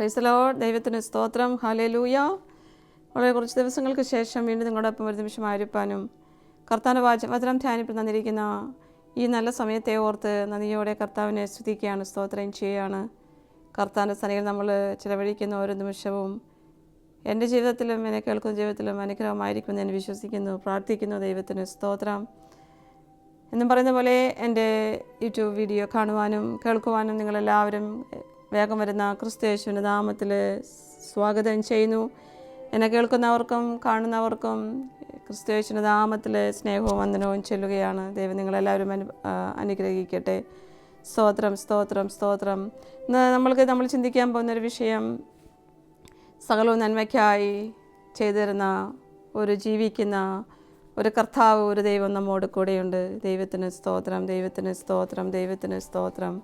ക്രൈസ്തലോ ദൈവത്തിന് സ്തോത്രം. ഹാലേലൂയ വളരെ കുറച്ച് ദിവസങ്ങൾക്ക് ശേഷം വീണ്ടും നിങ്ങളോടൊപ്പം ഒരു നിമിഷം ആയിരിക്കാനും കർത്താവിന്റെ വാച വചനം തന്നിരിക്കുന്ന ഈ നല്ല സമയത്തെ ഓർത്ത് നന്ദിയോടെ കർത്താവിനെ സ്തുതിക്കുകയാണ് സ്തോത്രം ചെയ്യുകയാണ്. കർത്താവിന്റെ സനയിൽ നമ്മൾ ചിലവഴിക്കുന്ന ഓരോ നിമിഷവും എന്റെ ജീവിതത്തിലും എന്നെ കേൾക്കുന്ന ജീവിതത്തിലും അനുഗ്രഹമായിരിക്കുമെന്ന് ഞാൻ വിശ്വസിക്കുന്നു പ്രാർത്ഥിക്കുന്നു. ദൈവത്തിന് സ്തോത്രം. എന്നും പറയുന്ന പോലെ എന്റെ യൂട്യൂബ് വീഡിയോ കാണുവാനും കേൾക്കുവാനും നിങ്ങളെല്ലാവരും വേഗം വരുന്ന ക്രിസ്തു യേശുവിന്റെ നാമത്തിൽ സ്വാഗതം ചെയ്യുന്നു. എന്നെ കേൾക്കുന്നവർക്കും കാണുന്നവർക്കും ക്രിസ്തു യേശുവിന്റെ നാമത്തിൽ സ്നേഹവും വന്ദനവും ചെല്ലുകയാണ്. ദൈവം നിങ്ങളെല്ലാവരും അനു അനുഗ്രഹിക്കട്ടെ. സ്തോത്രം സ്തോത്രം സ്തോത്രം. ഇന്ന് നമ്മൾക്ക് നമ്മൾ ചിന്തിക്കാൻ പോകുന്നൊരു വിഷയം സകലവും നന്മയ്ക്കായി ചെയ്തിരുന്ന ഒരു ജീവിക്കുന്ന ഒരു കർത്താവ് ഒരു ദൈവം നമ്മോട് കൂടെയുണ്ട്. ദൈവത്തിന് സ്തോത്രം ദൈവത്തിന് സ്തോത്രം ദൈവത്തിന് സ്തോത്രം.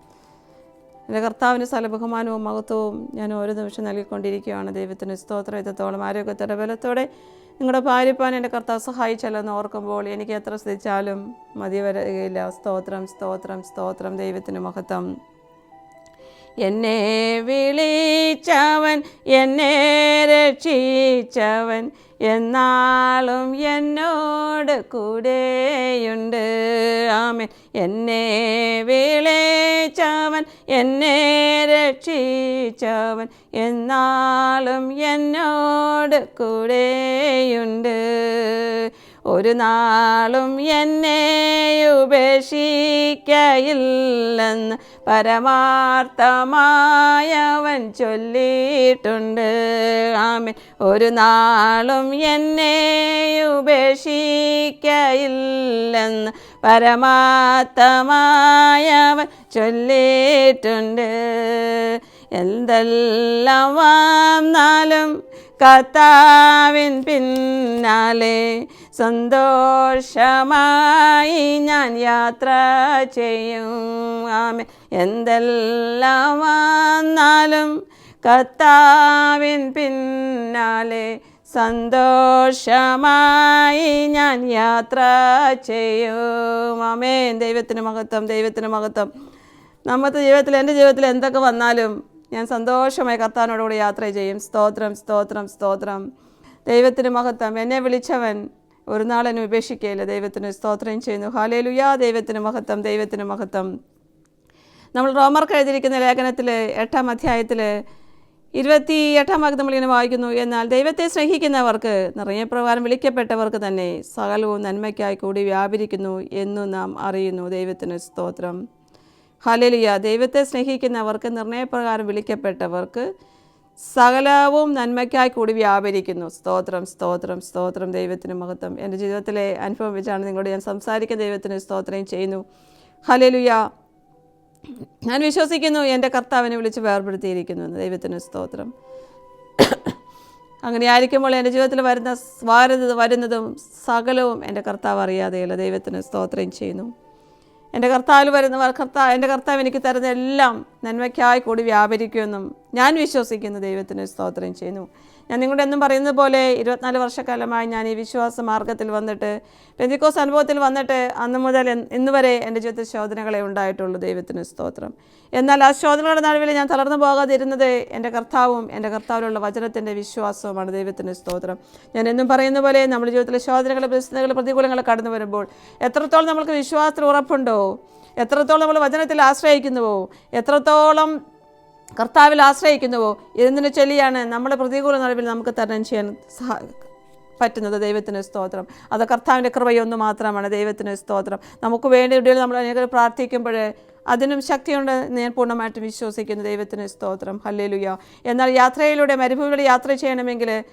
എന്റെ കർത്താവിന് സ്ഥല ബഹുമാനവും മഹത്വവും ഞാൻ ഓരോ നിമിഷം നൽകിക്കൊണ്ടിരിക്കുകയാണ്. ദൈവത്തിന് സ്തോത്രം. ഇത്രത്തോളം ആരോഗ്യത്തോടെ ബലത്തോടെ നിങ്ങളുടെ ഭാര്യപ്പാൻ എന്റെ കർത്താവ് സഹായിച്ചല്ലെന്ന് ഓർക്കുമ്പോൾ എനിക്ക് എത്ര സ്തുതിച്ചാലും മതി വരികയില്ല. സ്തോത്രം സ്തോത്രം സ്തോത്രം. ദൈവത്തിന് മഹത്വം. എന്നെ വിളിച്ചവൻ എന്നെ രക്ഷിച്ചവൻ എന്നാളും എന്നോട് കൂടെയുണ്ട്. ആമൻ. എന്നെ വിളിച്ചവൻ എന്നെ രക്ഷിച്ചവൻ എന്നാളും എന്നോട് കൂടെയുണ്ട്. ഒരു നാളും എന്നെ ഉപേക്ഷിക്കയില്ലെന്ന് പരമാർത്ഥമായവൻ ചൊല്ലിയിട്ടുണ്ട്. ആമേൻ. ഒരു നാളും എന്നെ ഉപേക്ഷിക്കയില്ലെന്ന് പരമാർത്ഥമായവൻ ചൊല്ലിയിട്ടുണ്ട്. എന്തെല്ലാം വന്നാലും കർത്താവിൻ പിന്നാലെ സന്തോഷമായി ഞാൻ യാത്ര ചെയ്യും. ആമേ എന്തെല്ലാം വന്നാലും കത്താവിൻ പിന്നാലെ സന്തോഷമായി ഞാൻ യാത്ര ചെയ്യും. ആമേൻ. ദൈവത്തിന് മഹത്വം ദൈവത്തിന് മഹത്വം. നമ്മുടെ ജീവിതത്തിൽ എന്റെ ജീവിതത്തിൽ എന്തൊക്കെ വന്നാലും ഞാൻ സന്തോഷമായി കർത്താവിനോടുകൂടി യാത്ര ചെയ്യും. സ്തോത്രം സ്തോത്രം സ്തോത്രം. ദൈവത്തിന് മഹത്വം. എന്നെ വിളിച്ചവൻ ഒരു നാളെന്നെ ഉപേക്ഷിക്കുകയില്ല ദൈവത്തിന് സ്തോത്രം ചെയ്യുന്നു. ഹാലേലുയാ ദൈവത്തിന് മഹത്വം ദൈവത്തിന് മഹത്വം. നമ്മൾ റോമർക്ക് എഴുതിയിരിക്കുന്ന ലേഖനത്തിൽ എട്ടാം അധ്യായത്തിൽ ഇരുപത്തി എട്ടാം ഭാഗത്ത് നമ്മളിങ്ങനെ വായിക്കുന്നു. എന്നാൽ ദൈവത്തെ സ്നേഹിക്കുന്നവർക്ക് നിറയെ പ്രകാരം വിളിക്കപ്പെട്ടവർക്ക് തന്നെ സകലവും നന്മയ്ക്കായി കൂടി വ്യാപരിക്കുന്നു എന്നു നാം അറിയുന്നു. ദൈവത്തിന് സ്തോത്രം. ഹലലിയ ദൈവത്തെ സ്നേഹിക്കുന്നവർക്ക് നിർണയപ്രകാരം വിളിക്കപ്പെട്ടവർക്ക് സകലവും നന്മയ്ക്കായി കൂടി വ്യാപരിക്കുന്നു. സ്തോത്രം സ്തോത്രം സ്തോത്രം ദൈവത്തിന് മഹത്വം. എന്റെ ജീവിതത്തിലെ അനുഭവം വെച്ചാണ് നിങ്ങളോട് ഞാൻ സംസാരിക്കുന്ന ദൈവത്തിന് സ്തോത്രം ചെയ്യുന്നു. ഹലലുയ ഞാൻ വിശ്വസിക്കുന്നു എന്റെ കർത്താവിനെ വിളിച്ച് വേർപെടുത്തിയിരിക്കുന്നു എന്ന് ദൈവത്തിന് സ്തോത്രം. അങ്ങനെ ആയിരിക്കുമ്പോൾ എന്റെ ജീവിതത്തിൽ വരുന്ന വരുന്നത് വരുന്നതും സകലവും എന്റെ കർത്താവ് അറിയാതെയല്ല ദൈവത്തിന് സ്തോത്രം ചെയ്യുന്നു. എന്റെ കർത്താവിൽ വരുന്നവർ കർത്താവ് എന്റെ കർത്താവ് എനിക്ക് തരുന്ന എല്ലാം നന്മയ്ക്കായി കൂടി വ്യാപരിക്കുമെന്നും ഞാൻ വിശ്വസിക്കുന്ന. ദൈവത്തിന് സ്തോത്രം ചെയ്യുന്നു. ഞാൻ നിങ്ങളുടെ എന്നും പറയുന്നത് പോലെ ഇരുപത്തിനാല് വർഷക്കാലമായി ഞാൻ ഈ വിശ്വാസ മാർഗത്തിൽ വന്നിട്ട് പെന്തിക്കോസ് അനുഭവത്തിൽ വന്നിട്ട് അന്ന് മുതൽ ഇന്ന് വരെ എന്റെ ജീവിതത്തിൽ ശോധനകളെ ഉണ്ടായിട്ടുള്ളൂ. ദൈവത്തിന് സ്തോത്രം. എന്നാൽ ആ ശോധനകളുടെ നടുവിൽ ഞാൻ തളർന്നു പോകാതിരുന്നത് എന്റെ കർത്താവും എന്റെ കർത്താവിലുള്ള വചനത്തിന്റെ വിശ്വാസവുമാണ്. ദൈവത്തിന് സ്തോത്രം. ഞാൻ എന്നും പറയുന്ന പോലെ നമ്മുടെ ജീവിതത്തിലെ ശോധനകൾ പ്രതിസന്ധികൾ പ്രതികൂലങ്ങൾ കടന്നു വരുമ്പോൾ എത്രത്തോളം നമുക്ക് വിശ്വാസത്തിൽ ഉറപ്പുണ്ടോ എത്രത്തോളം നമ്മൾ വചനത്തിൽ ആശ്രയിക്കുന്നുവോ എത്രത്തോളം കർത്താവിൽ ആശ്രയിക്കുന്നുവോ? എന്തിനു ചൊല്ലിയാണ് നമ്മുടെ പ്രതികൂല നടുവിൽ നമുക്ക് തരണം ചെയ്യാൻ സഹാ പറ്റുന്നത്? ദൈവത്തിന് സ്തോത്രം. അത് കർത്താവിന്റെ കൃപയൊന്നു മാത്രമാണ്. ദൈവത്തിന് സ്തോത്രം. നമുക്ക് വേണ്ടി ഇടയിൽ നമ്മൾ അനേകർ പ്രാർത്ഥിക്കുമ്പോൾ അതിനും ശക്തിയുണ്ട് ഞാൻ പൂർണമായിട്ടും വിശ്വസിക്കുന്നു. ദൈവത്തിന് സ്തോത്രം. ഹല്ലേലുയ. എന്നാൽ യാത്രയിലൂടെ മരുഭൂമിയുടെ യാത്ര ചെയ്യണമെങ്കിൽ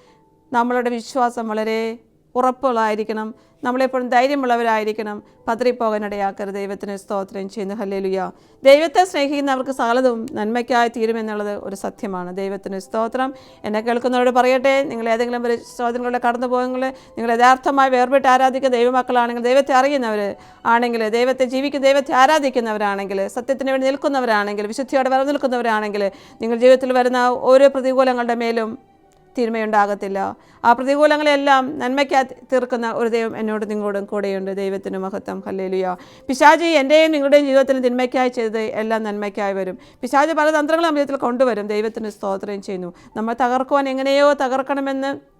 നമ്മളുടെ വിശ്വാസം വളരെ ഉറപ്പുള്ളതായിരിക്കണം. നമ്മളെപ്പോഴും ധൈര്യമുള്ളവരായിരിക്കണം. പതറിപ്പോകാനിടയാക്കരുത്. ദൈവത്തിന് സ്തോത്രം ചെയ്യുന്നു. ഹല്ലേലുയ. ദൈവത്തെ സ്നേഹിക്കുന്നവർക്ക് സകലതും നന്മയ്ക്കായി തീരുമെന്നുള്ളത് ഒരു സത്യമാണ്. ദൈവത്തിന് സ്തോത്രം. എന്നെ കേൾക്കുന്നവരോട് പറയട്ടെ. നിങ്ങൾ ഏതെങ്കിലും ഒരു സ്തോത്രങ്ങളുടെ കടന്നു പോകുമെങ്കിൽ നിങ്ങൾ യഥാർത്ഥമായി വേർപെട്ട് ആരാധിക്കുന്ന ദൈവമക്കളാണെങ്കിൽ ദൈവത്തെ അറിയുന്നവർ ആണെങ്കിൽ ദൈവത്തെ ജീവിക്കുന്ന ദൈവത്തെ ആരാധിക്കുന്നവരാണെങ്കിൽ സത്യത്തിന് വേണ്ടി നിൽക്കുന്നവരാണെങ്കിൽ വിശുദ്ധിയോടെ വരം നിൽക്കുന്നവരാണെങ്കിൽ നിങ്ങൾ ജീവിതത്തിൽ വരുന്ന ഓരോ പ്രതികൂലങ്ങളുടെ മേലും തിന്മയുണ്ടാകത്തില്ല ആ പ്രതികൂലങ്ങളെല്ലാം നന്മയ്ക്കാ തീർക്കുന്ന ഒരു ദൈവം എന്നോട് നിങ്ങളോടും കൂടെയുണ്ട്. ദൈവത്തിന് മഹത്വം. ഹല്ലേലുയ. പിശാജി എന്റെയും നിങ്ങളുടെയും ജീവിതത്തിൽ തിന്മയ്ക്കായി ചെയ്തത് എല്ലാം നന്മയ്ക്കായി വരും. പിശാജ് പല തന്ത്രങ്ങളും നമ്മുടെ ജീവിതത്തിൽ കൊണ്ടുവരും. ദൈവത്തിന് സ്തോത്രം ചെയ്യുന്നു. നമ്മൾ തകർക്കുവാൻ എങ്ങനെയോ തകർക്കണമെന്ന്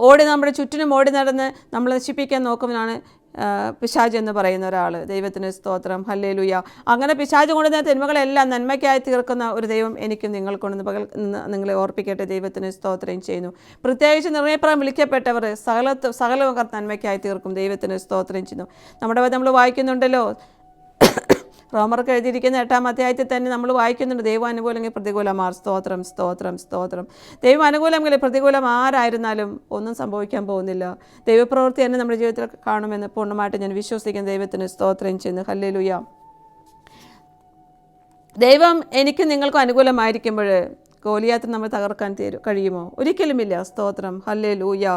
ഓടി നമ്മുടെ ചുറ്റിനും ഓടി നടന്ന് നമ്മൾ നശിപ്പിക്കാൻ നോക്കുന്നതാണ് പിശാജ് എന്ന് പറയുന്ന ഒരാൾ ദൈവത്തിന് സ്തോത്രം. ഹല്ലേലുയ. അങ്ങനെ പിശാജ് കൊണ്ടുവന്ന തിന്മകളെല്ലാം നന്മയ്ക്കായി തീർക്കുന്ന ഒരു ദൈവം എനിക്കും നിങ്ങൾക്കൊണ്ട്. പകൽ ഇന്ന് നിങ്ങളെ ഓർപ്പിക്കട്ടെ. ദൈവത്തിന് സ്തോത്രം ചെയ്യുന്നു. പ്രത്യേകിച്ച് നിർണയപ്രായം വിളിക്കപ്പെട്ടവർ സകല കർത്ത നന്മയ്ക്കായി തീർക്കും. ദൈവത്തിന് സ്തോത്രം ചെയ്യുന്നു. നമ്മുടെ നമ്മൾ വായിക്കുന്നുണ്ടല്ലോ. റോമർക്ക് എഴുതിയിരിക്കുന്ന എട്ടാം അധ്യായത്തിൽ തന്നെ നമ്മൾ വായിക്കുന്നുണ്ട് ദൈവം അനുകൂലമെങ്കിൽ പ്രതികൂലമാർ സ്തോത്രം സ്തോത്രം സ്തോത്രം. ദൈവം അനുകൂലമെങ്കിൽ പ്രതികൂലം ആരായിരുന്നാലും ഒന്നും സംഭവിക്കാൻ പോകുന്നില്ല. ദൈവപ്രവൃത്തി തന്നെ നമ്മുടെ ജീവിതത്തിൽ കാണുമെന്ന് പൂർണമായിട്ട് ഞാൻ വിശ്വസിക്കുന്ന. ദൈവത്തിന് സ്തോത്രം ചെയ്യുന്നു. ഹല്ലേലൂയ. ദൈവം എനിക്ക് നിങ്ങൾക്കും അനുകൂലമായിരിക്കുമ്പോൾ ഗോലിയാത്ര നമ്മൾ തകർക്കാൻ തീരും കഴിയുമോ? ഒരിക്കലുമില്ല. സ്തോത്രം. ഹല്ലേ ലൂയ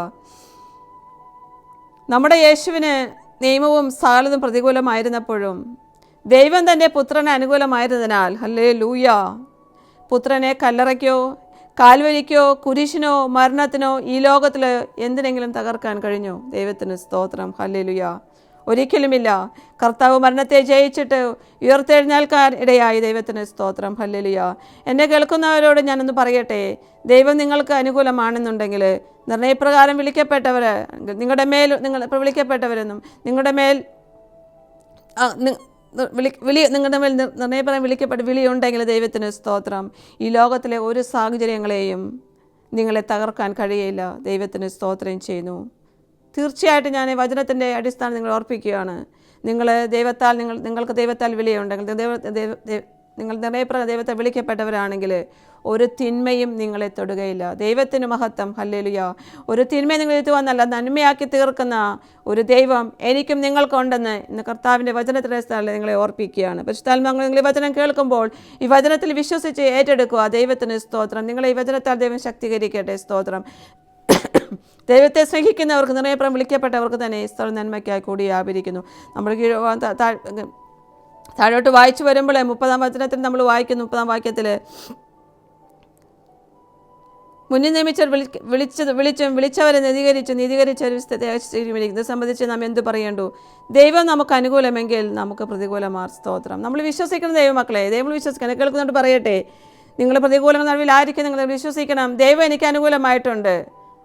നമ്മുടെ യേശുവിന് നിയമവും സകലതും പ്രതികൂലമായിരുന്നപ്പോഴും ദൈവം തന്റെ പുത്രന് അനുകൂലമായിരുന്നതിനാൽ അല്ലേ ലൂയ പുത്രനെ കല്ലറയ്ക്കോ കാൽവലിക്കോ കുരിശിനോ മരണത്തിനോ ഈ ലോകത്തിൽ എന്തിനെങ്കിലും തകർക്കാൻ കഴിഞ്ഞു? ദൈവത്തിന് സ്തോത്രം. ഹല്ലേ ലുയ ഒരിക്കലുമില്ല. കർത്താവ് മരണത്തെ ജയിച്ചിട്ട് ഉയർത്തെഴുന്നേൽക്കാൻ ഇടയായി. ദൈവത്തിന് സ്തോത്രം. ഹല്ലേലൂയ. എന്നെ കേൾക്കുന്നവരോട് ഞാനൊന്ന് പറയട്ടെ? ദൈവം നിങ്ങൾക്ക് അനുകൂലമാണെന്നുണ്ടെങ്കിൽ നിർണയപ്രകാരം വിളിക്കപ്പെട്ടവർ നിങ്ങളുടെ മേൽ നിങ്ങൾ വിളിക്കപ്പെട്ടവരെന്നും നിങ്ങളുടെ മേൽ വിളി വിളി നിങ്ങളുടെ മേൽ നിർ- പറയാൻ വിളിക്കപ്പെട്ട വിളിയുണ്ടെങ്കിൽ ദൈവത്തിന് സ്തോത്രം. ഈ ലോകത്തിലെ ഒരു സാഹചര്യങ്ങളെയും നിങ്ങളെ തകർക്കാൻ കഴിയില്ല ദൈവത്തിന് സ്തോത്രം ചെയ്യുന്നു. തീർച്ചയായിട്ടും ഞാൻ വചനത്തിന്റെ അടിസ്ഥാനം നിങ്ങൾ ഓർപ്പിക്കുകയാണ്. നിങ്ങൾ ദൈവത്താൽ നിങ്ങൾ നിങ്ങൾക്ക് ദൈവത്താൽ ദൈവ ദൈവ- നിങ്ങൾ നിർണയപ്രകാരം ദൈവത്തെ വിളിക്കപ്പെട്ടവരാണെങ്കിൽ ഒരു തിന്മയും നിങ്ങളെ തൊടുകയില്ല. ദൈവത്തിന് മഹത്വം. ഹല്ലേലുയ. ഒരു തിന്മ നിങ്ങൾ എത്തുവാന്നല്ല നന്മയാക്കി തീർക്കുന്ന ഒരു ദൈവം എനിക്കും നിങ്ങൾക്കുണ്ടെന്ന് ഇന്ന് കർത്താവിന്റെ വചനത്തിന്റെ സ്ഥലം നിങ്ങളെ ഓർപ്പിക്കുകയാണ്. പരിശുദ്ധാത്മാങ്ങൾ നിങ്ങൾ ഈ വചനം കേൾക്കുമ്പോൾ ഈ വചനത്തിൽ വിശ്വസിച്ച് ഏറ്റെടുക്കുക. ദൈവത്തിന് സ്തോത്രം. നിങ്ങളെ ഈ വചനത്താൽ ദൈവം ശക്തീകരിക്കട്ടെ. സ്തോത്രം. ദൈവത്തെ സ്നേഹിക്കുന്നവർക്ക് നിർണയപ്രം വിളിക്കപ്പെട്ടവർക്ക് തന്നെ ഈ സ്ഥലം നന്മയ്ക്കായി കൂടി വ്യാപരിക്കുന്നു നമ്മൾ താഴോട്ട് വായിച്ചു വരുമ്പോൾ മുപ്പതാം വചനത്തിൽ നമ്മൾ വായിക്കുന്നു മുപ്പതാം വാക്യത്തിൽ മുന്നിൽ നിയമിച്ചവർ വിളി വിളിച്ചത് വിളിച്ചും വിളിച്ചവരെ നീതീകരിച്ചു നീതീകരിച്ചവർ ഇത് സംബന്ധിച്ച് നാം എന്ത് പറയേണ്ടു ദൈവം നമുക്ക് അനുകൂലമെങ്കിൽ നമുക്ക് പ്രതികൂലമാർ സ്തോത്രം. നമ്മൾ വിശ്വസിക്കുന്ന ദൈവമക്കളെ ദൈവം വിശ്വസിക്കണം. കേൾക്കുന്നുണ്ട് പറയട്ടെ. നിങ്ങൾ പ്രതികൂലങ്ങൾ നടുവിലായിരിക്കും നിങ്ങൾ വിശ്വസിക്കണം. ദൈവം എനിക്ക് അനുകൂലമായിട്ടുണ്ട്.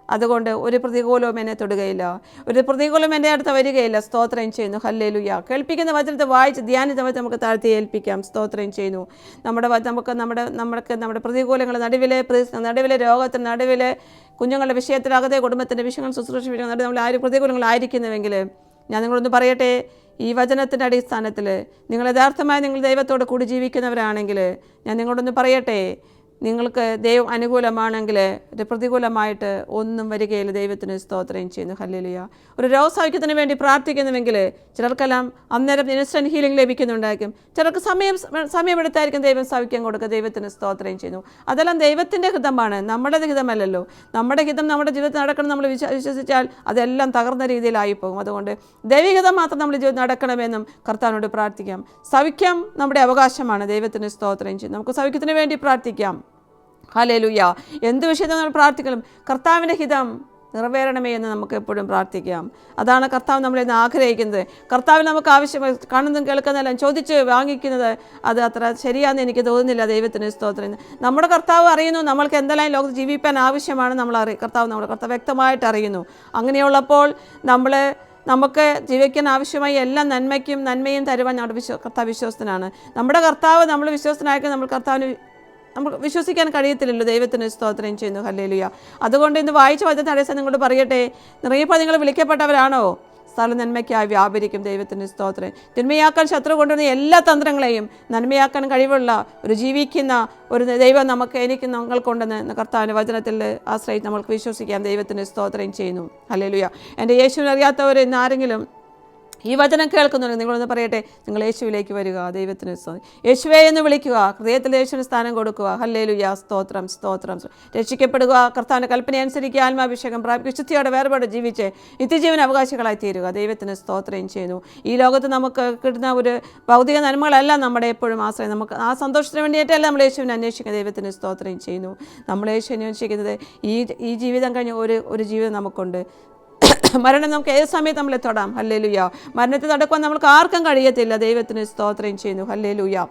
അതുകൊണ്ട് ഒരു പ്രതികൂലവും എന്നെ തൊടുകയില്ല. ഒരു പ്രതികൂലം എന്റെ അടുത്ത് വരികയില്ല. സ്തോത്രം ചെയ്യുന്നു. ഹല്ലേലുയ. കേൾപ്പിക്കുന്ന വചനത്തെ വായിച്ച് ധ്യാനിത വചനം നമുക്ക് താഴ്ത്തി ഏൽപ്പിക്കാം. സ്തോത്രം ചെയ്യുന്നു. നമ്മുടെ നമുക്ക് നമ്മുടെ നമ്മൾക്ക് നമ്മുടെ പ്രതികൂലങ്ങൾ നടുവിലെ നടുവിലെ രോഗത്തിന് നടുവിലെ കുഞ്ഞുങ്ങളുടെ വിഷയത്തിലാകത്തെ കുടുംബത്തിന്റെ വിഷയങ്ങൾ ശുശ്രൂഷ നടുവിൽ നമ്മൾ ആര് പ്രതികൂലങ്ങളായിരിക്കുന്നുവെങ്കിൽ ഞാൻ നിങ്ങളൊന്ന് പറയട്ടെ? ഈ വചനത്തിന്റെ അടിസ്ഥാനത്തിൽ നിങ്ങൾ യഥാർത്ഥമായി നിങ്ങൾ ദൈവത്തോട് കൂടി ജീവിക്കുന്നവരാണെങ്കിൽ ഞാൻ നിങ്ങളോടൊന്ന് പറയട്ടെ? നിങ്ങൾക്ക് ദൈവം അനുകൂലമാണെങ്കിൽ ഒരു പ്രതികൂലമായിട്ട് ഒന്നും വരികയില്ല. ദൈവത്തിന് സ്തോത്രം ചെയ്യുന്നു. ഹല്ലേലൂയ. ഒരു രോഗസൗഖ്യത്തിന് വേണ്ടി പ്രാർത്ഥിക്കുന്നുവെങ്കിൽ ചിലർക്കെല്ലാം അന്നേരം ഇൻസ്റ്റന്റ് ഹീലിംഗ് ലഭിക്കുന്നുണ്ടായിരിക്കും. ചിലർക്ക് സമയം സമയമെടുത്തായിരിക്കും ദൈവം സൗഖ്യം കൊടുക്കുക. ദൈവത്തിന് സ്തോത്രം ചെയ്യുന്നു. അതെല്ലാം ദൈവത്തിന്റെ ഹിതമാണ്. നമ്മുടെ ഹിതമല്ലല്ലോ. നമ്മുടെ ഹിതം നമ്മുടെ ജീവിതത്തിൽ നടക്കണം നമ്മൾ വിശ്വ വിശ്വസിച്ചാൽ അതെല്ലാം തകർന്ന രീതിയിലായി പോകും അതുകൊണ്ട് ദൈവികതം മാത്രം നമ്മൾ ജീവിതം നടക്കണമെന്നും കർത്താവിനോട് പ്രാർത്ഥിക്കാം. സൗഖ്യം നമ്മുടെ അവകാശമാണ്. ദൈവത്തിന് സ്തോത്രം ചെയ്യും നമുക്ക് സൗഖ്യത്തിന് വേണ്ടി പ്രാർത്ഥിക്കാം. ഹലേലുയ്യ എന്ത് വിഷയത്തിൽ നമ്മൾ പ്രാർത്ഥിക്കണം? കർത്താവിന്റെ ഹിതം നിറവേറണമേ എന്ന് നമുക്ക് എപ്പോഴും പ്രാർത്ഥിക്കാം. അതാണ് കർത്താവ് നമ്മളെ ഇന്ന് ആഗ്രഹിക്കുന്നത്. കർത്താവിന് നമുക്ക് ആവശ്യം കാണുന്നതും കേൾക്കുന്നതെല്ലാം ചോദിച്ച് വാങ്ങിക്കുന്നത് അത് അത്ര ശരിയാണെന്ന് എനിക്ക് തോന്നുന്നില്ല. ദൈവത്തിന് സ്തോത്രം. നമ്മുടെ കർത്താവ് അറിയുന്നു നമ്മൾക്ക് എന്തെല്ലാം ലോകത്ത് ജീവിക്കാൻ ആവശ്യമാണ് നമ്മൾ അറി കർത്താവ് നമ്മുടെ കർത്താവ് വ്യക്തമായിട്ട് അറിയുന്നു. അങ്ങനെയുള്ളപ്പോൾ നമ്മൾ നമുക്ക് ജീവിക്കാൻ ആവശ്യമായ എല്ലാ നന്മയ്ക്കും നന്മയും തരുവാൻ നമ്മുടെ വിശ്വ കർത്താവ് വിശ്വസ്തനാണ്. നമ്മുടെ കർത്താവ് നമ്മൾ വിശ്വസ്തനായിരിക്കും നമ്മൾ കർത്താവിന് നമുക്ക് വിശ്വസിക്കാൻ കഴിയത്തില്ലല്ലോ ദൈവത്തിന് സ്തോത്രം ചെയ്യുന്നു. ഹല്ലേലുയ. അതുകൊണ്ട് ഇന്ന് വായിച്ച വചന തടസ്സം നിങ്ങളോട് പറയട്ടെ. നിറയപ്പോൾ നിങ്ങൾ വിളിക്കപ്പെട്ടവരാണോ? സ്ഥല നന്മയ്ക്കായി വ്യാപരിക്കും ദൈവത്തിന് സ്തോത്രം. തിന്മയാക്കാൻ ശത്രു കൊണ്ടുവരുന്ന എല്ലാ തന്ത്രങ്ങളെയും നന്മയാക്കാൻ കഴിവുള്ള ഒരു ജീവിക്കുന്ന ഒരു ദൈവം നമുക്ക് എനിക്ക് നിങ്ങൾക്കുണ്ടെന്ന് കർത്താവിന്റെ വചനത്തിൽ ആശ്രയിച്ച് നമ്മൾക്ക് വിശ്വസിക്കാം. ദൈവത്തിന് സ്തോത്രം ചെയ്യുന്നു. ഹല്ലേലൂയ. എന്റെ യേശുവിനറിയാത്തവർ ഇന്ന് ആരെങ്കിലും ഈ വചനം കേൾക്കുന്നുണ്ട്. നിങ്ങളൊന്ന് പറയട്ടെ? നിങ്ങൾ യേശുവിലേക്ക് വരിക ദൈവത്തിന് യേശുവേ എന്ന് വിളിക്കുക ഹൃദയത്തിൽ യേശുവിന് സ്ഥാനം കൊടുക്കുക. ഹല്ലേലുയ സ്തോത്രം സ്തോത്രം. രക്ഷിക്കപ്പെടുക കർത്താവിന്റെ കൽപ്പന അനുസരിക്കുക ആത്മാഭിഷേകം പ്രാപിക്കുക ശുദ്ധിയോടെ വേർപാട് ജീവിച്ച് നിത്യജീവൻ അവകാശികളായി തീരുക. ദൈവത്തിന് സ്തോത്രം ചെയ്യുന്നു. ഈ ലോകത്ത് നമുക്ക് കിട്ടുന്ന ഒരു ഭൗതിക നന്മകളല്ല നമ്മുടെ എപ്പോഴും ആശ്രയം. നമുക്ക് ആ സന്തോഷത്തിന് വേണ്ടിയിട്ടല്ല നമ്മൾ യേശുവിനെ അന്വേഷിക്കുന്നത് ദൈവത്തിന് സ്തോത്രം ചെയ്യുന്നു. നമ്മൾ യേശുവിനെ അന്വേഷിക്കുന്നത് ഈ ഈ ജീവിതം കഴിഞ്ഞ ഒരു ഒരു ജീവിതം നമുക്കുണ്ട്. മരണം നമുക്ക് ഏത് സമയത്ത് നമ്മളെ തൊടാം? ഹല്ലേ ലുയ മരണത്തെ നടക്കുവാൻ നമുക്ക് ആർക്കും കഴിയത്തില്ല. ദൈവത്തിന് സ്തോത്രം ചെയ്യുന്നു. ഹല്ലേ ലുയ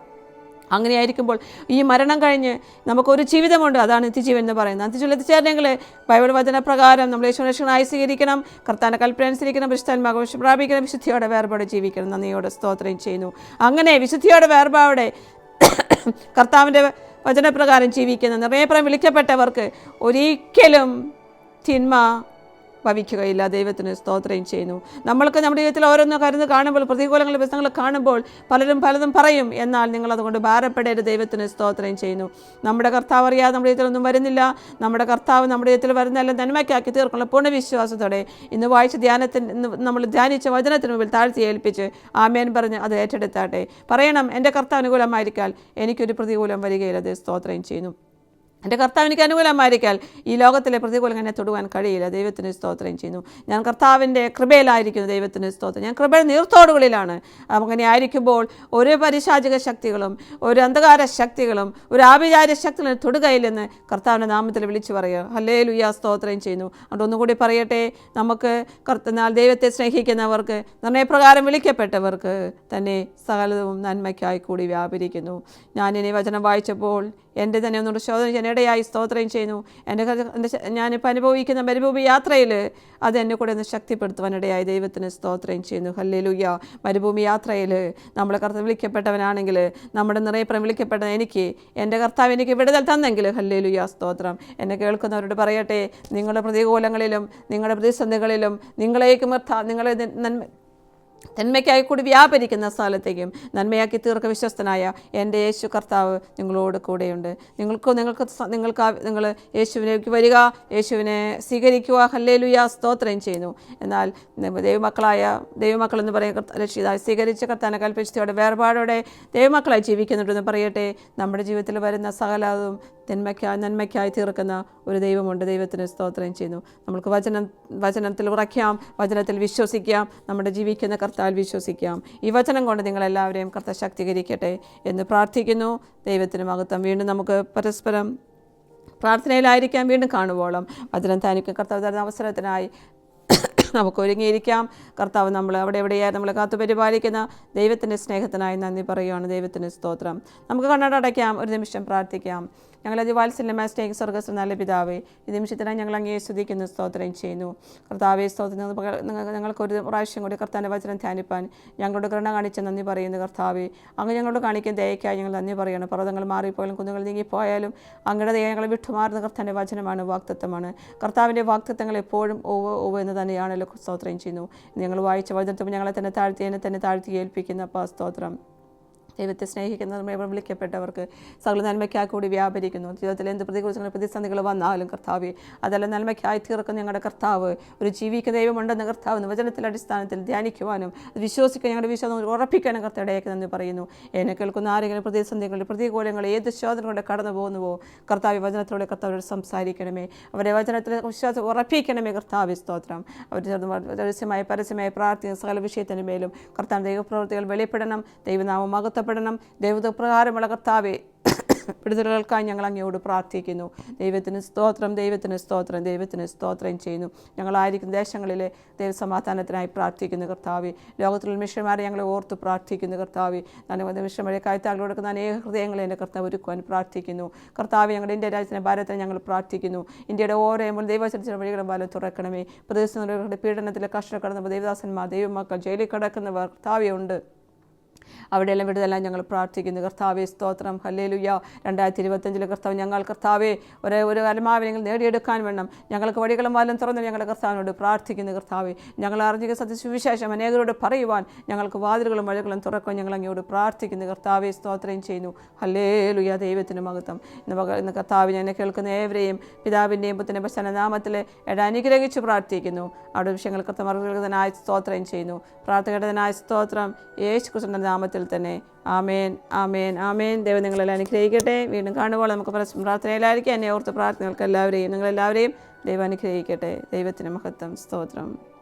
അങ്ങനെയായിരിക്കുമ്പോൾ ഈ മരണം കഴിഞ്ഞ് നമുക്കൊരു ജീവിതമുണ്ട്. അതാണ് നിത്യജീവൻ എന്ന് പറയുന്നത്. നിത്യജീവൻ എത്തിച്ചേരണമെങ്കിൽ ബൈബിൾ വചന പ്രകാരം നമ്മൾ യേശുരക്ഷണായി സ്വീകരിക്കണം. കർത്താന കൽപ്പന അനുസരിക്കണം. വിശുദ്ധാത്മാകോഷം പ്രാപിക്കണം. വിശുദ്ധിയോടെ വേർപാട് ജീവിക്കണം. നന്ദിയോടെ സ്തോത്രം ചെയ്യുന്നു. അങ്ങനെ വിശുദ്ധിയോടെ വേർപാടെ കർത്താവിന്റെ വചനപ്രകാരം ജീവിക്കുന്ന നിറയപ്രം വിളിക്കപ്പെട്ടവർക്ക് ഒരിക്കലും തിന്മ ഭവിക്കുകയില്ല. ദൈവത്തിന് സ്തോത്രം ചെയ്യുന്നു. നമ്മൾക്ക് നമ്മുടെ ജീവിതത്തിൽ ഓരോന്നും കരുന്ന് കാണുമ്പോൾ പ്രതികൂലങ്ങൾ പ്രശ്നങ്ങൾ കാണുമ്പോൾ പലരും പലതും പറയും. എന്നാൽ നിങ്ങൾ അതുകൊണ്ട് ദൈവത്തിന് സ്തോത്രം ചെയ്യുന്നു. നമ്മുടെ കർത്താവ് അറിയാതെ നമ്മുടെ ജീവിതത്തിലൊന്നും വരുന്നില്ല. നമ്മുടെ കർത്താവ് നമ്മുടെ ജീവിതത്തിൽ വരുന്നതെല്ലാം നന്മയ്ക്കാക്കി തീർക്കുള്ള പൂർണവിശ്വാസത്തോടെ ഇന്ന് വായിച്ച ധ്യാനത്തിന് ഇന്ന് നമ്മൾ ധ്യാനിച്ച വചനത്തിന് മുമ്പിൽ താഴ്ത്തി ഏൽപ്പിച്ച് ആമേൻ പറഞ്ഞ് അത് ഏറ്റെടുത്താട്ടെ. പറയണം എന്റെ കർത്താവ് അനുകൂലമായിരിക്കാൽ എനിക്കൊരു പ്രതികൂലം വരികയില്ല. അത് സ്തോത്രം ചെയ്യുന്നു. എന്റെ കർത്താവ് എനിക്ക് അനുകൂലമായിരിക്കാൽ ഈ ലോകത്തിലെ പ്രതികൂലം എന്നെ തൊടുവാൻ കഴിയില്ല. ദൈവത്തിന് സ്തോത്രം ചെയ്യുന്നു. ഞാൻ കർത്താവിന്റെ കൃപയിലായിരിക്കുന്നു. ദൈവത്തിന് സ്തോത്രം. ഞാൻ കൃപയുടെ നീർത്തോടുകളിലാണ്. അങ്ങനെ ആയിരിക്കുമ്പോൾ ഒരു പരിശാചക ശക്തികളും ഒരു അന്ധകാര ശക്തികളും ഒരു ആഭിചാര ശക്തികളും തൊടുകയില്ലെന്ന് കർത്താവിന്റെ നാമത്തിൽ വിളിച്ചു പറയുക. ഹല്ലേ ലുയ്യ സ്തോത്രം ചെയ്യുന്നു. അതുകൊണ്ട് ഒന്നുകൂടി പറയട്ടെ. നമുക്ക് കർത്തനാൽ ദൈവത്തെ സ്നേഹിക്കുന്നവർക്ക് നിർണയപ്രകാരം വിളിക്കപ്പെട്ടവർക്ക് തന്നെ സകലവും നന്മയ്ക്കായി കൂടി വ്യാപരിക്കുന്നു. ഞാനിനി വചനം വായിച്ചപ്പോൾ എന്റെ തന്നെ ഒന്നുകൂടെ ശോധന ഇടയായി സ്തോത്രം ചെയ്യുന്നു. എന്റെ എന്റെ ഞാനിപ്പോൾ അനുഭവിക്കുന്ന മരുഭൂമി യാത്രയിൽ അത് എന്നെ കൂടെ ഒന്ന് ശക്തിപ്പെടുത്തുവാനിടയായി ദൈവത്തിന് സ്തോത്രം ചെയ്യുന്നു. ഹല്ലേലൂയ മരുഭൂമി യാത്രയിൽ നമ്മൾ കർത്താവ് വിളിക്കപ്പെട്ടവനാണെങ്കിൽ നമ്മുടെ നിറയപ്രം വിളിക്കപ്പെട്ട എനിക്ക് എന്റെ കർത്താവ് എനിക്ക് വിടുതൽ തന്നെങ്കിൽ ഹല്ലേലൂയ സ്തോത്രം. എന്നെ കേൾക്കുന്നവരോട് പറയട്ടെ നിങ്ങളുടെ പ്രതികൂലങ്ങളിലും നിങ്ങളുടെ പ്രതിസന്ധികളിലും നിങ്ങളേക്കും നിങ്ങളെ നന്മയ്ക്കായി കൂടി വ്യാപരിക്കുന്ന സ്ഥലത്തേക്കും നന്മയാക്കി തീർക്ക വിശ്വസ്തനായ എന്റെ യേശു കർത്താവ് നിങ്ങളോട് കൂടെയുണ്ട്. നിങ്ങൾക്ക് നിങ്ങൾക്ക് നിങ്ങൾക്ക് നിങ്ങൾ യേശുവിനേക്ക് വരിക യേശുവിനെ സ്വീകരിക്കുക. ഹല്ലേലുയ. സ്തോത്രം ചെയ്യുന്നു. എന്നാൽ ദൈവമക്കളായ ദൈവമക്കൾ എന്ന് പറയുന്ന കർത്ത- രക്ഷിതാവ് സ്വീകരിച്ച് കർത്താനെ കൽപ്പിച്ചതോടെ വേർപാടോടെ ദൈവമക്കളായി ജീവിക്കുന്നുണ്ടെന്ന് പറയട്ടെ. നമ്മുടെ ജീവിതത്തിൽ വരുന്ന സകലതും നന്മയ്ക്കായി നന്മയ്ക്കായി തീർക്കുന്ന ഒരു ദൈവമുണ്ട്. ദൈവത്തിന് സ്തോത്രം ചെയ്യുന്നു. നമുക്ക് വചനം വചനത്തിൽ ഉറയ്ക്കാം വചനത്തിൽ വിശ്വസിക്കാം നമ്മുടെ ജീവിക്കുന്ന കർത്താൽ വിശ്വസിക്കാം. ഈ വചനം കൊണ്ട് നിങ്ങളെല്ലാവരെയും കർത്ത ശക്തീകരിക്കട്ടെ എന്ന് പ്രാർത്ഥിക്കുന്നു. ദൈവത്തിന് മഹത്വം. വീണ്ടും നമുക്ക് പരസ്പരം പ്രാർത്ഥനയിലായിരിക്കാം. വീണ്ടും കാണുവോളം വചനം താനിക്കും കർത്താവ് തരുന്ന അവസരത്തിനായി നമുക്ക് ഒരുങ്ങിയിരിക്കാം. കർത്താവ് നമ്മൾ അവിടെ എവിടെയായി നമ്മൾ കാത്തു പരിപാലിക്കുന്ന ദൈവത്തിന്റെ സ്നേഹത്തിനായി നന്ദി പറയുകയാണ്. ദൈവത്തിന് സ്തോത്രം. നമുക്ക് കണ്ണടടയ്ക്കാം ഒരു നിമിഷം പ്രാർത്ഥിക്കാം. ഞങ്ങളത് വാത്സല്യമായ സ്നേഹ സ്വർഗസ് നല്ല പിതാവേ ഈ നിമിഷത്തിനായി ഞങ്ങൾ അങ്ങേ സ്തുതിക്കുന്നു സ്തോത്രം ചെയ്യുന്നു. കർത്താവേ സ്തോത്രം ഞങ്ങൾക്കൊരു പ്രാവശ്യം കൂടി കർത്താന്റെ വചനം ധ്യാനിപ്പാൻ ഞങ്ങളോട് കരുണ കാണിച്ച നന്ദി പറയുന്നു കർത്താവെ. അങ്ങ് ഞങ്ങളോട് കാണിക്കുന്ന ദയക്കായി ഞങ്ങൾ നന്ദി പറയണം പർവതങ്ങൾ മാറിപ്പോയാലും കുന്നുകൾ നീങ്ങിപ്പോയാലും അങ്ങയുടെ ദയ വിട്ടുമാറുന്ന കർത്താന്റെ വചനമാണ് വാക്തത്വമാണ്. കർത്താവിന്റെ വാക്തത്വങ്ങൾ എപ്പോഴും ഓവ് ഓവ് എന്ന് തന്നെയാണല്ലോ സ്തോത്രം ചെയ്യുന്നു. ഞങ്ങൾ വായിച്ച വചനത്തും ഞങ്ങളെ തന്നെ താഴ്ത്തി എന്നെ തന്നെ താഴ്ത്തി ഏൽപ്പിക്കുന്ന. അപ്പോൾ സ്തോത്രം. ദൈവത്തെ സ്നേഹിക്കുന്നവർ വിളിക്കപ്പെട്ടവർക്ക് സകല നന്മയ്ക്കായി കൂടി വ്യാപരിക്കുന്നു. ജീവിതത്തിൽ എന്ത് പ്രതികൂലങ്ങൾ പ്രതിസന്ധികൾ വന്നാലും കർത്താവ് അതെല്ലാം നന്മയ്ക്കായി തീർക്കുന്ന ഞങ്ങളുടെ കർത്താവ്. ഒരു ജീവിക്കുന്ന ദൈവമുണ്ടെന്ന കർത്താവ് എന്ന വചനത്തിന്റെ അടിസ്ഥാനത്തിൽ ധ്യാനിക്കുവാനും വിശ്വസിക്കാൻ ഞങ്ങളുടെ വിശ്വാസം ഉറപ്പിക്കാനും കർത്തയുടെയൊക്കെ നന്ദി പറയുന്നു. എന്നെ കേൾക്കുന്ന ആരെങ്കിലും പ്രതിസന്ധികൾ പ്രതികൂലങ്ങൾ ഏത് ശോധനകളുടെ കടന്നു പോകുന്നുവോ കർത്താവ് വചനത്തിലൂടെ കർത്താവോട് സംസാരിക്കണമേ. അവരെ വചനത്തിൽ വിശ്വാസം ഉറപ്പിക്കണമേ കർത്താവ് സ്തോത്രം. അവർ രഹസ്യമായ പരസ്യമായ പ്രാർത്ഥന സകല വിഷയത്തിന് മേലും കർത്താവ് ദൈവപ്രവൃത്തികൾ വെളിപ്പെടണം. ദൈവനാമം മകത്തപ്പെടണം ദൈവപ്രകാരമുള്ള കർത്താവെ വിടുതലുകൾക്കായി ഞങ്ങൾ അങ്ങയോട് പ്രാർത്ഥിക്കുന്നു. ദൈവത്തിന് സ്തോത്രം ദൈവത്തിന് സ്തോത്രം ദൈവത്തിന് സ്തോത്രം ചെയ്യുന്നു. ഞങ്ങളായിരിക്കും ദേശങ്ങളിലെ ദൈവസമാധാനത്തിനായി പ്രാർത്ഥിക്കുന്നു കർത്താവ്. ലോകത്തിലുള്ള മിഷന്മാരെ ഞങ്ങളെ ഓർത്ത് പ്രാർത്ഥിക്കുന്നു കർത്താവ്. ഞാൻ മിഷന്മാരെ കായ്ത്താകൾ കൊടുക്കുന്ന അനേക ഹൃദയങ്ങളെ എന്റെ കർത്താവ് ഒരുക്കുവാൻ പ്രാർത്ഥിക്കുന്നു. കർത്താവ് ഞങ്ങളുടെ ഇന്ത്യ രാജ്യത്തിന്റെ ഭാരതത്തെ ഞങ്ങൾ പ്രാർത്ഥിക്കുന്നു. ഇന്ത്യയുടെ ഓരോ ദൈവചരിച്ച വഴികളും പാലം തുറക്കണമേ. പ്രതിസന്ധികളുടെ പീഡനത്തിലെ കഷ്ടം കടന്നപ്പോൾ ദേവദാസന്മാർ ദൈവമക്കൾ ജയിലിൽ കിടക്കുന്നവർ കർത്താവെ ഉണ്ട്. അവിടെയെല്ലാം വിടുതലാണ് ഞങ്ങൾ പ്രാർത്ഥിക്കുന്നു. കർത്താവെ സ്തോത്രം. ഹല്ലേലുയ്യ രണ്ടായിരത്തി ഇരുപത്തഞ്ചിലെ കർത്താവ് ഞങ്ങൾ കർത്താവെ ഒരേ ഒരു അലമാവ് നിങ്ങൾ നേടിയെടുക്കാൻ വേണം. ഞങ്ങൾക്ക് വഴികളും വാലും തുറന്ന് ഞങ്ങളുടെ കർത്താവിനോട് പ്രാർത്ഥിക്കുന്നു കർത്താവെ. ഞങ്ങൾ അറിഞ്ഞ സത്യസുവിശേഷം അനേകരോട് പറയുവാൻ ഞങ്ങൾക്ക് വാതിലുകളും വഴികളും തുറക്കാൻ ഞങ്ങൾ അങ്ങോട് പ്രാർത്ഥിക്കുന്നു കർത്താവെ സ്തോത്രം ചെയ്യുന്നു. ഹല്ലേലുയ്യ ദൈവത്തിന് മഹത്വം. ഇന്ന് പക ഇന്ന് കർത്താവ് എന്നെ കേൾക്കുന്ന ഏവരെയും പിതാവിന്റെയും പുത്തിന്റെ പശ്ചാത്ത നാമത്തിൽ അനുഗ്രഹിച്ച് പ്രാർത്ഥിക്കുന്നു. അവിടെ വിഷയങ്ങൾ കർത്തമർഗതനായ സ്തോത്രം ചെയ്യുന്നു. പ്രാർത്ഥകടനായ സ്തോത്രം. യേശു കൃഷ്ണന്റെ നാമത്തിൽ തന്നെ ആമേൻ ആമേൻ ആമേൻ. ദൈവം നിങ്ങളെല്ലാം അനുഗ്രഹിക്കട്ടെ. വീണ്ടും കാണുമ്പോൾ നമുക്ക് പ്രാർത്ഥനയിലായിരിക്കും. എന്നെ ഓർത്ത് പ്രാർത്ഥനകൾക്ക് എല്ലാവരെയും നിങ്ങളെല്ലാവരെയും ദൈവം അനുഗ്രഹിക്കട്ടെ. ദൈവത്തിന് മഹത്വം സ്തോത്രം.